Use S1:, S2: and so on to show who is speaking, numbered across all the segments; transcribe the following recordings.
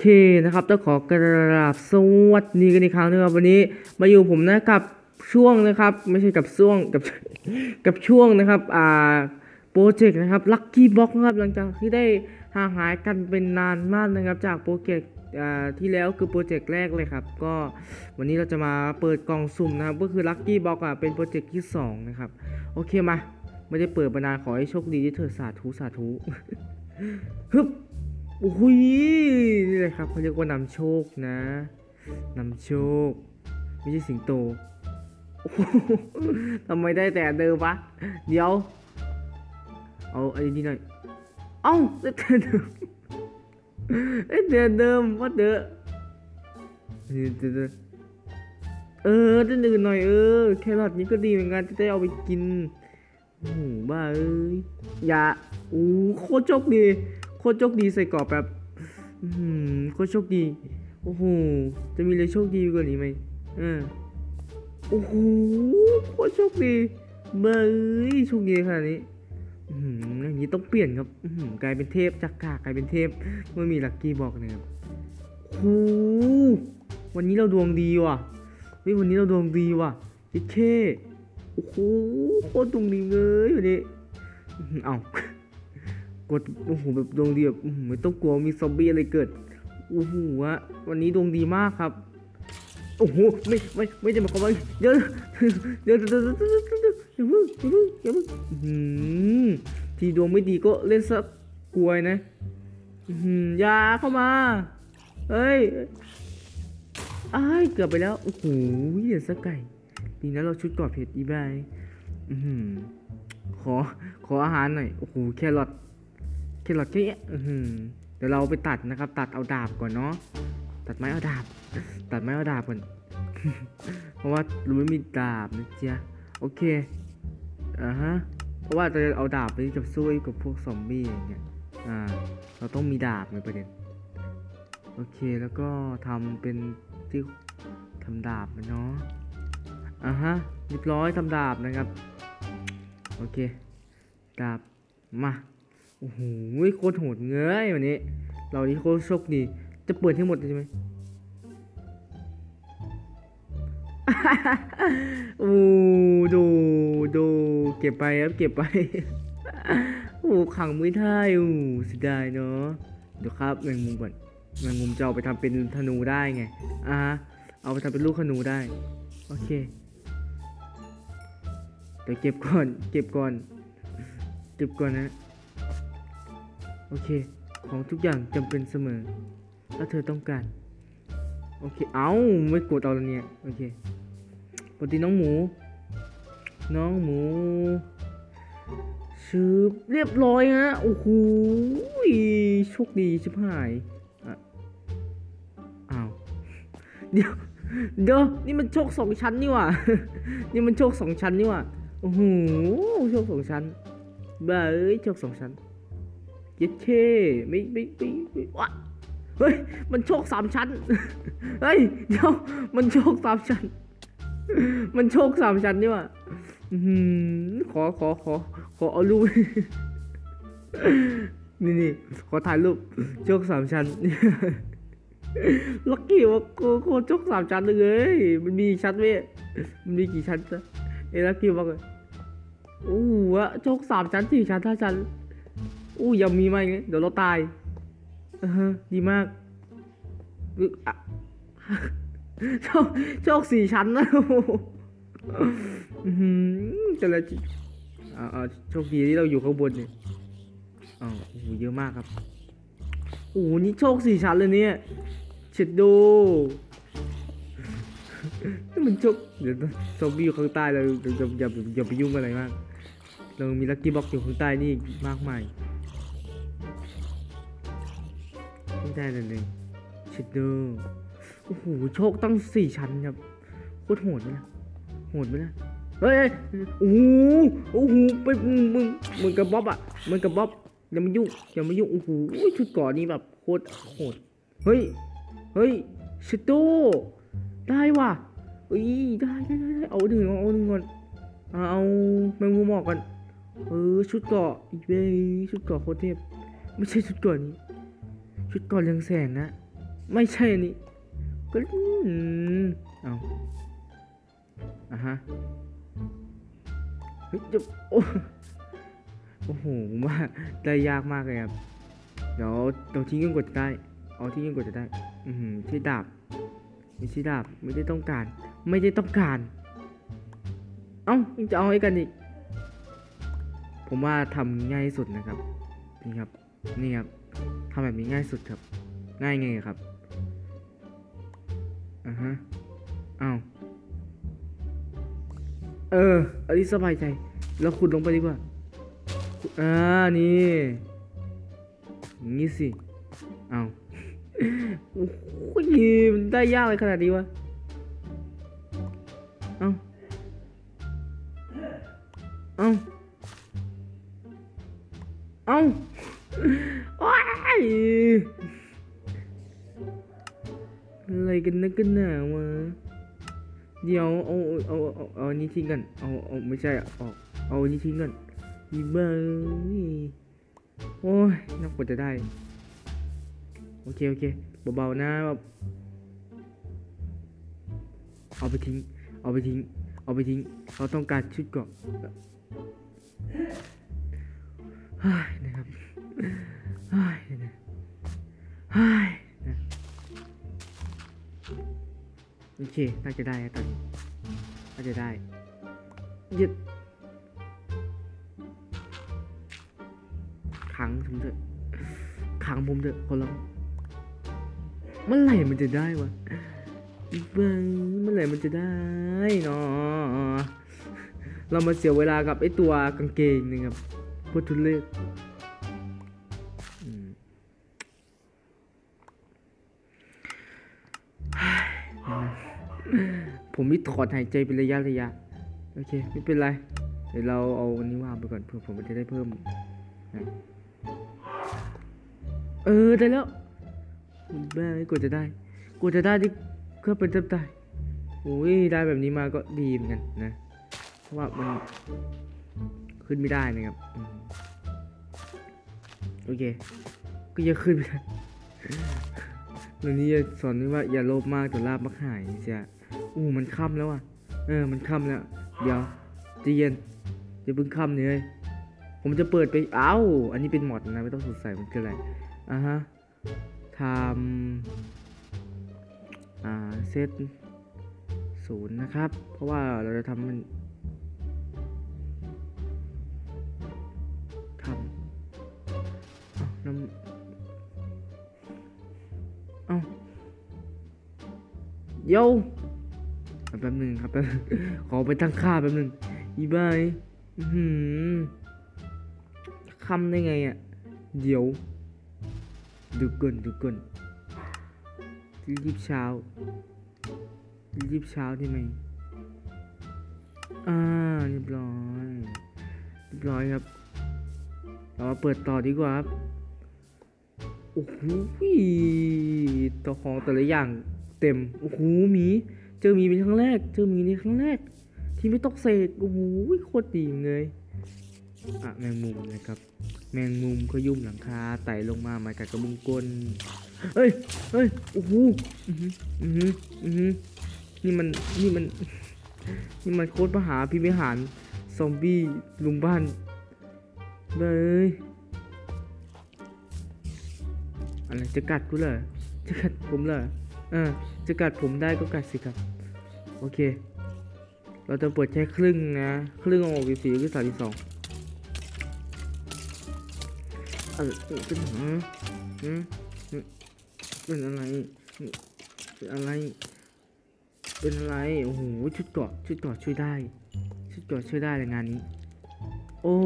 S1: เคนะครับต้องขอกราบสวัสดีกันอีกครั้งนะครับวันนี้มาอยู่ผมนะกับช่วงนะครับ ไม่ใช่กับช่วงกับกับช่วงนะครับอ่าโปรเจกต์นะครับลัคกี้บ็อกนะครับหลังจากที่ได้ห่างหายกันเป็นนานมากนะครับ จากโปรเจกต์อ่าที่แล้วคือโปรเจกต์แรกเลยครับ ก็วันนี้เราจะมาเปิดกล่องสุ่มนะครับ ก็คือลัคกี้บ็อกอะเป็นโปรเจกต์ที่สองนะครับ โอเคมา ไม่ได้เปิดมานานขอให้โชคดีที่เธอสาธุสาธุฮึบ โอ้ยนี่เลยครับเขาเรียกว่านำโชคนะนำโชค ไม่ใช่สิงโตโทำไมได้แต่เดิมวะ เดี๋ยว เอาอันนี้หน่อย เอ้าได้แต่เดิมไอ้แต่เดิมว่าเด้อเดี๋ยวๆเออได้อื่นหน่อยเออ แครอทนี้ก็ดีเหมือนกันจะได้เอาไปกินโอ้บ้าเอ้ยอย่าโอ้โคตรโชคดี โคตรโชคดีใส่กรอบแบบอืมโคตรโชคดี โอ้โห จะมีอะไรโชคดีกว่านี้ไหมเออโอ้โหโคตรโชคดีเบยโชคดีขนาดนี้อืมอย่างนี้ต้องเปลี่ยนครับอืมกลายเป็นเทพจากกากลายเป็นเทพเมื่อมีลักกี้บอกนะครับโอ้โหวันนี้เราดวงดีว่ะเฮ้ยวันนี้เราดวงดีว่ะเจ๊เคโอ้โหโคตรดวงดีเลยวันนี้อื้อหือเอ้า กดโอ้โหแบบดวงดีแบบไม่ต้องกลัวมีซอมบี้อะไรเกิดโอ้โหวะวันนี้ดวงดีมากครับโอ้โหไม่ไม่ไม่จะมายความว่าเดี๋ยวเดี๋ยวเดี๋ยวเดี๋ยวเดี๋ยวเดี๋ยวเดี๋ยวอย่าเพิ่งอย่าเพิ่งอย่าเพิ่งอื้อหือทีดวงไม่ดีก็เล่นสักกลวยนะอื้อหืออยาเข้ามาเฮ้ยอ้ายเกือบไปแล้วโอ้โหเหรียญสกไก่ดีนะเราชุดกรอบเพชรอีบายขอขออาหารหน่อยโอ้โหแครอท แครอทแค่เนี้ยเดี๋ยวเราไปตัดนะครับ ตัดเอาดาบก่อนเนาะตัดไม้เอาดาบ ตัดไม้เอาดาบก่อนเพราะว่าเราไม่มีดาบนะเจ๊ะโอเคอ่าฮะเพราะว่าจะเอาดาบไปกับสู้กับพวกซอมบี้อย่างเงี้ยอ่า เราต้องมีดาบในประเด็นโอเคแล้วก็ทำเป็นที่ทำดาบนะเนาะอ่าฮะเรียบร้อยทำดาบนะครับ โอเค ดาบมา โอ้โหโคตรโหดเงยวันนี้ เรานี่โคตรโชคดี จะเปิดให้หมดใช่ไหมโอ้ดูดูเก็บไปครับเก็บไปโอ้ขังไม่ได้โอ้เสียดายเนาะเดี๋ยวครับแมงมุมก่อนแมงมุมจะเอาไปทำเป็นธนูได้ไงอ่าฮะเอาไปทำเป็นลูกธนูได้โอเคเดี๋ยวเก็บก่อน เก็บก่อน เก็บก่อนนะ โอเค ของทุกอย่างจำเป็นเสมอ ถ้าเธอต้องการ โอเค เอาไม่กดเอาแล้วเนี่ย โอเคปกติน้องหมู น้องหมูชืบเรียบร้อยฮะ โอ้โหโชคดีชิบหายอะอ้าว เดี๋ยว เดี๋ยว นี่มันโชคสองชั้นนี่หว่ะนี่มันโชคสองชั้นนี่หว่ะโอ้โห โชคสองชั้นบ้าเอ้ย โชคสองชั้น เย็ดเคไม่ไม่ไม่ไม่วะเฮ้ย มันโชคสามชั้น เฮ้ย เดี๋ยว มันโชคสามชั้น มันโชคสามชั้นนี่ว่ะขอขอขอขอเอารูป นี่นี่ขอถ่ายรูปโชคสามชั้นลักกี้ว่าโคโคตรโชคสามชั้นเลยมันมีชั้นเว้ยมันมีกี่ชั้นนะเอ้ลักกี้บอกเลยโอ้โหอะโชคสามชั้นสี่ชั้นห้าชั้น อู้ยังมีมาอีกเดี๋ยวเราตายเออฮะดีมากโชคโชคสี่ชั้นนะอือหือแต่ละจิอ่าอ่าโชคดีที่เราอยู่ข้างบนเนี่ยอ้าโอ้โหเยอะมากครับโอ้โหนี่โชคสี่ชั้นเลยเนี่ยเช็ดโดนี่มันโชคเดี๋ยวซอมบี้อยู่ข้างใต้เราอย่าอย่าอย่าไปยุ่งอะไรมาก เรามีลักกี้บ็อกอยู่ข้างใต้นี่อีกมากมาย ไม่ได้เลยเลยชิดเดอร์โอ้โหโชคตั้งสี่ชั้นครับโคตรโหดไหมล่ะโหดไหมล่ะเฮ้ยเฮ้ยโอ้โหโอ้โหไปมึงมึงกับบ๊อบอะมึงกับบ๊อบอย่ามายุ่งอย่ามายุ่งโอ้โหชุดเก่อนนี้แบบโคตรโหดเฮ้ยเฮ้ยชิดโดได้ว่ะเอ้ยได้ได้ได้เอาหนึ่งเอาหนึ่งก่อนเอาแมงมุมออกกันเออชุดเกาะอีเว้ยชุดเกาะโคตรเทพไม่ใช่ชุดเกาะนี้ ชุดกราะเรืองแสงนะไม่ใช่อันนี้ก็อืมเอาอะฮะเฮ้ยจะโอ้โหผมว่าได้ยากมากเลยครับเดี๋ยวเราทิ้งกันกดจะได้เอาทิ้งกันกดจะได้ อือหือใช่ดาบไม่ใช่ดาบไม่ได้ต้องการ ไม่ได้ต้องการ เอ้ายังจะเอาให้กันอีกผมว่าทำง่ายสุดนะครับนี่ครับนี่ครับำแบบนี้ง่ายสุดครับ ง่ายไงครับอ่าฮะเอ้าเอออันนี้สบายใจ แล้วขุดลงไปดีกว่าอ่านี่งี้สิเอาโอ้โหมันได้ยากเลยขนาดนี้วะเอ้าเอ้าเอาว้า อะไรกันนักกันหนาวะเดี๋ยวเอาเอาเอาเอาเอาอันนี้ทิ้งกันเอาเอาไม่ใช่อะออกเอาอันนี้ทิ้งกันอีบ้าโอ้ยนับกว่าจะได้ โอเค โอเค เบาๆนะแบบเอาไปทิ้ง เอาไปทิ้ง เอาไปทิ้งเขาต้องการชุดเกาะ น่าจะได้ตอนน่าจะได้หยุดขังผมเถอะขังผมเถอะคนเราเมื่อไหร่มันจะได้วะเบ้งเมื่อไหร่มันจะได้เนาะเรามาเสียเวลากับไอ้ตัวกางเกงนึงครับโคตรทุเรศ ผมมีถอนหายใจเป็นระยะระยะ โอเค ไม่เป็นไร เดี๋ยวเราเอาอันนี้วางไปก่อนเพื่อผมจะได้เพิ่มนะเออได้แล้วบ้ากว่าจะได้กว่าจะได้ที่ก็เป็นจับได้โอ้ยได้แบบนี้มาก็ดีเหมือนกันนะ เพราะว่ามันขึ้นไม่ได้นะครับโอเค ก็ยังขึ้นไม่ได้วันนี้จะสอนว่าอย่าโลภมากแต่ลาบมักหายเสีย อู้มันค่ำแล้วอะ เออ มันค่ำแล้ว เดี๋ยวใจะเย็นอย่าเพิ่งค่ำเลยผมจะเปิดไป เอ้า อันนี้เป็นหมอดนะ ไม่ต้องสงสัยมันคืออะไร อ่าฮะทำอ่า เซตศูนย์นะครับ เพราะว่าเราจะทำมันทำน้ำเอ้าโย แป๊บหนึ่งครับแป๊บขอไปตั้งค่าแป๊บหนึ่งอีบายหือคำได้ไงอะ เดี๋ยว ดูก่อนดูก่อนรีบเช้ารีบเช้าได้ไหมอ่าเรียบร้อยเรียบร้อยครับ เรามาเปิดต่อดีกว่าครับ โอ้โหตัวของแต่ละอย่างเต็ม โอ้โหมี เจอมีเป็นครั้งแรก เจอมีในครั้งแรก ที่ไม่ต้องเสกโอ้โหโคตรดีเลยอะแมงมุมนะครับ แมงมุมก็ยุ่มหลังคาไต่ลงมามากัดกระบุงกลเฮ้ยเฮ้ยโอ้โหอือหืออือหืออือนี่มันนี่มันนี่มันโคตรมหาพิมิหารซอมบี้ลุงบ้านเลยอะไรจะกัดกูเหรอจะกัดผมเหรอ ออจะกัดผมได้ก็กัดสิครับ โอเค เราจะเปิดแค่ครึ่งนะ ครึ่งของหกสิบสี่คือสามสิบสองเออเป็นหาอืมเป็นอะไร เป็นอะไร เป็นอะไร โอ้โห ชุดเกาะชุดเกาะช่วยได้ ชุดเกาะช่วยได้ในงานนี้ โอ้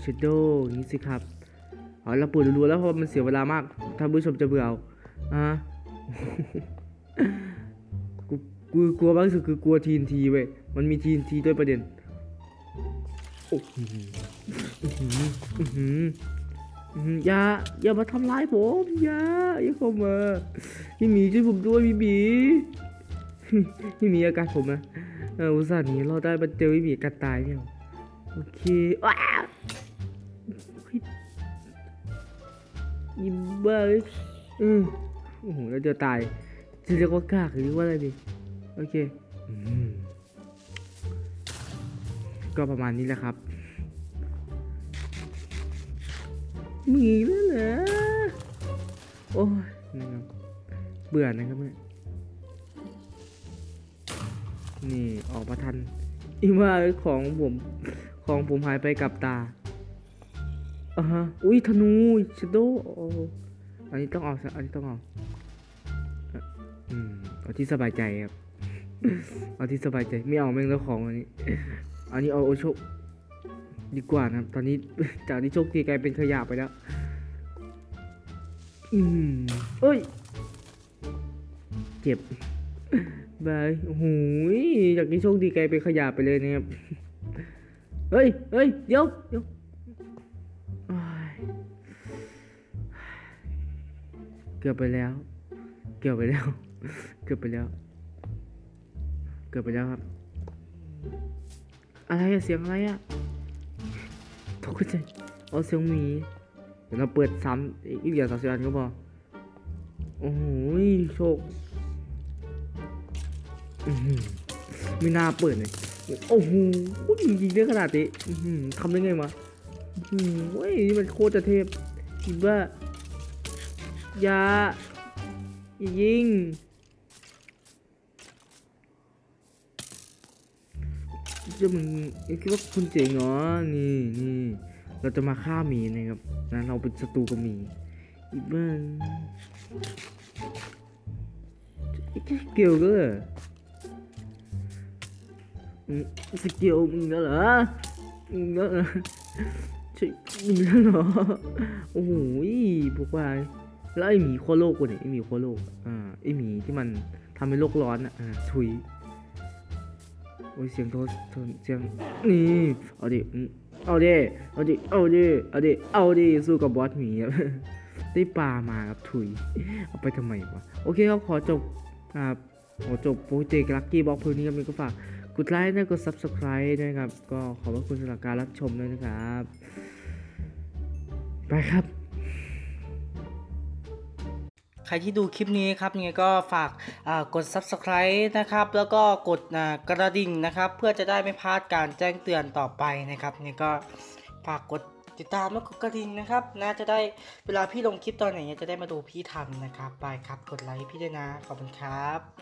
S1: เชดโดอย่างนี้สิครับอ๋อเราเปิดรัวแล้วเพราะมันเสียเวลามากถ้าผู้ชมจะเบื่อเอาอะ กูกูกลัวมากที่สุดคือกลัวทีนทีเว้ย มันมีทีนทีด้วยประเด็นโอ้โหอย่าอย่ามาทำร้ายผมอย่าอย่าเข้ามาพี่หมีช่วยผมด้วยพี่หมีพี่หมีอาการผมนะเอออุตส่าห์หนีเราได้มาเจอพี่หมีการตายเนี่ยโอเคว้าวยิ้มบ้าเลยอืมโอ้โหแล้วเดี๋ยวตาย จะเรียกว่ากากหรือว่าอะไรดี โอเคอก็ประมาณนี้แหละครับมีแล้วเหรอโอ้ยนะครับเบื่อนะครับเนี่ยนี่ออกมาทันอีว่าของผมของผมหายไปกับตาอ่าฮะอุ้ยธนูชโดอ้อันนี้ต้องเอาอันนี้ต้องเอาอะอืม เอาที่สบายใจครับ เอาที่สบายใจไม่เอาแม่งแล้วของอันนี้ อันนี้เอาโอโชคดีกว่านะครับ ตอนนี้จากที่โชคดีกลายเป็นขยะไปแล้ว อืมเอ้ย เจ็บบายโอ้โหยจากที่โชคดีกลายเป็นขยะไปเลยนะครับ เฮ้ยเฮ้ยเดี๋ยวเดี๋ยวเกือบไปแล้ว เกือบไปแล้ว เกือบไปแล้ว เกือบไปแล้วครับ อะไรอะเสียงอะไรอะตกใจเอาเสียงหมี เดี๋ยวเราเปิดซ้ำอีกอย่างสามสิบอันก็พอโอ้โหโชคไม่น่าเปิดเลยโอ้โหยิงได้ขนาดนี้ทำได้ไงวะอื้อหือเว้ยนี่มันโคตรจะเทพคิดว่าอย่าอย่ายิง จะมึงคิดว่าคุณเจ๋งเหรอ นี่นี่เราจะมาฆ่าหมีนะครับนะเราเป็นศัตรูกับหมีอีกบ้างไอ้แค่สกิลก็เหรออืมสกิลมึงแล้วเหรอมึงแล้วเหรอช่มึงเหรอ โอ้โหพวกว่าแล้วไอหมีโคโลกวะเนี่ยไอหมีโคโลก อ่า ไอหมีที่มันทำให้โลกร้อนอะอ่าถุย โอ้ยเสียงโทรโทรเสียงนี่เอาดิเอาดิเอาดิเอาดิเอาดิเอาดิสู้กับบอสหมีครับได้ปลามาครับถุยเอาไปทำไมวะโอเคครับขอจบครับขอจบโปรเจกต์ลักกี้บ็อกเพื่อนี้ครับก็ฝากกดไลค์และกด subscribe ด้วยครับ ก็ขอบพระคุณสำหรับการรับชมด้วยนะครับ ไปครับ
S2: รที่ดูคลิปนี้ครับยังไงก็ฝากกด subscribe นะครับ แล้วก็กดกระดิ่งนะครับ เพื่อจะได้ไม่พลาดการแจ้งเตือนต่อไปนะครับยังไงก็ฝากกดติดตามแล้วกดกระดิ่งนะครับนะจะได้เวลาพี่ลงคลิปตอนไหนจะได้มาดูพี่ทำนนะครับ ไปครับกดไลค์พี่ด้วยนะขอบคุณครับ